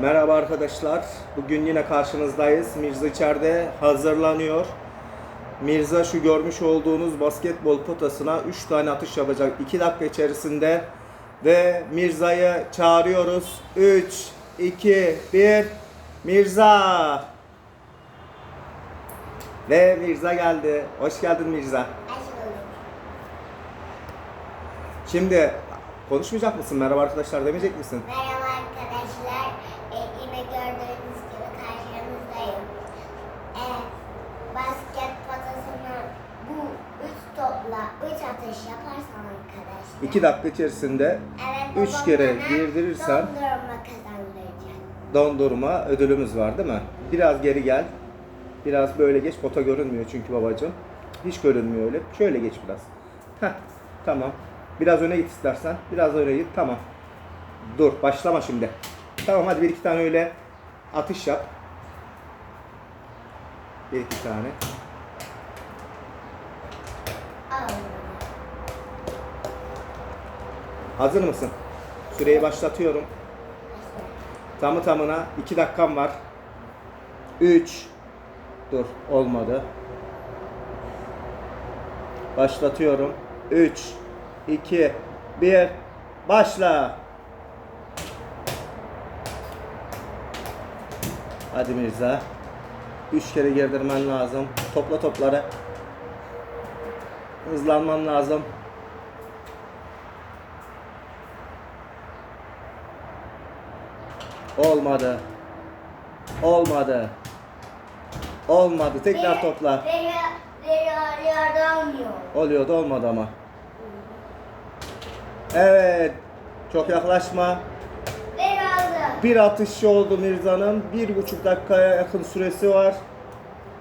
Merhaba arkadaşlar. Bugün yine karşınızdayız. Mirza içeride hazırlanıyor. Mirza şu görmüş olduğunuz basketbol potasına 3 tane atış yapacak 2 dakika içerisinde. Ve Mirza'yı çağırıyoruz. 3, 2, 1. Mirza! Ve Mirza geldi. Hoş geldin Mirza. Şimdi konuşmayacak mısın? Merhaba arkadaşlar demeyecek misin? Merhaba arkadaşlar. Ee, yine gördüğünüz gibi karşınızdayım. Ee, basket potasına bu üç topla üç atış yaparsan arkadaşlar. 2 dakika içerisinde Evet, üç kere girdirirsen- Dondurma kazandıracak. dondurma ödülümüz var değil mi? Biraz geri gel. Biraz böyle geç. Pota görünmüyor çünkü babacığım. Hiç görünmüyor öyle. Şöyle geç biraz. Heh, tamam. Biraz öne git istersen. Biraz öne git. Tamam. Dur. Başlama şimdi. Tamam hadi bir iki tane öyle atış yap. Bir iki tane. Hazır mısın? Süreyi başlatıyorum. Tamı tamına 2 dakikam var. 3 Dur olmadı. Başlatıyorum. 3 2 1 Başla. Hadi Mirza. 3 kere girdirmen lazım. Topla topları. Hızlanman lazım. Olmadı. Olmadı. Olmadı. Tekrar topla. Veriyor, veriyor, yardımıyor. Oluyordu olmadı ama. Evet. Çok yaklaşma. Bir atışı oldu Mirza'nın. Bir buçuk dakikaya yakın süresi var.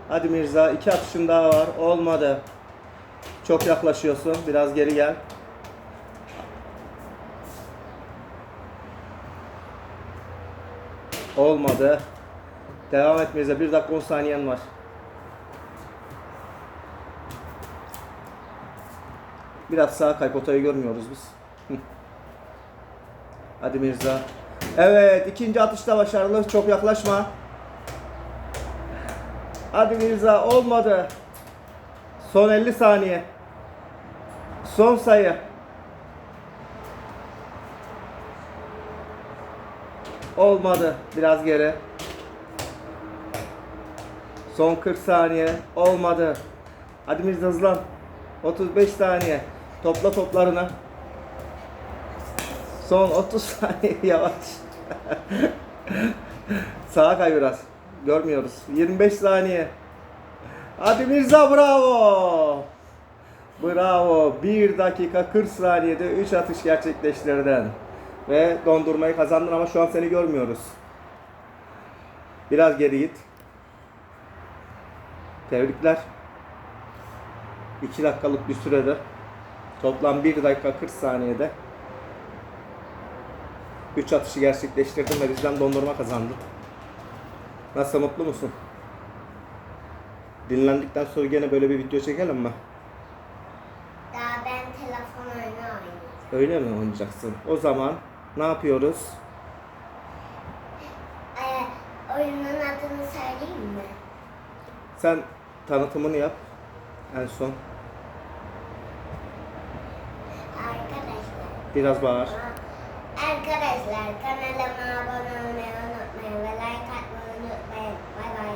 Hadi Mirza. iki atışın daha var. Olmadı. Çok yaklaşıyorsun. Biraz geri gel. Olmadı. Devam et Mirza. Bir dakika 10 saniyen var. Biraz sağa kay. Potayı görmüyoruz biz. Hadi Mirza. Evet. ikinci atışta başarılı. Çok yaklaşma. Hadi Mirza. Olmadı. Son 50 saniye. Son sayı. Olmadı. Biraz geri. Son 40 saniye. Olmadı. Hadi Mirza hızlan. 35 saniye. Topla toplarını. Son 30 saniye yavaş. Sağa kay biraz. Görmüyoruz. 25 saniye. Hadi Mirza bravo. Bravo. 1 dakika 40 saniyede 3 atış gerçekleştirdin. Ve dondurmayı kazandın ama şu an seni görmüyoruz. Biraz geri git. Tebrikler. 2 dakikalık bir sürede toplam 1 dakika 40 saniyede 3 atışı gerçekleştirdin ve bizden dondurma kazandın. Nasıl mutlu musun? Dinlendikten sonra gene böyle bir video çekelim mi? Daha ben telefon oyunu oynuyorum. Öyle mi oynayacaksın? O zaman ne yapıyoruz? Ee, oyunun adını söyleyeyim mi? Sen tanıtımını yap en son. Arkadaşlar. Biraz bağır. Arkadaşlar kanalıma abone olmayı unutmayın ve like atmayı unutmayın. Bay bay.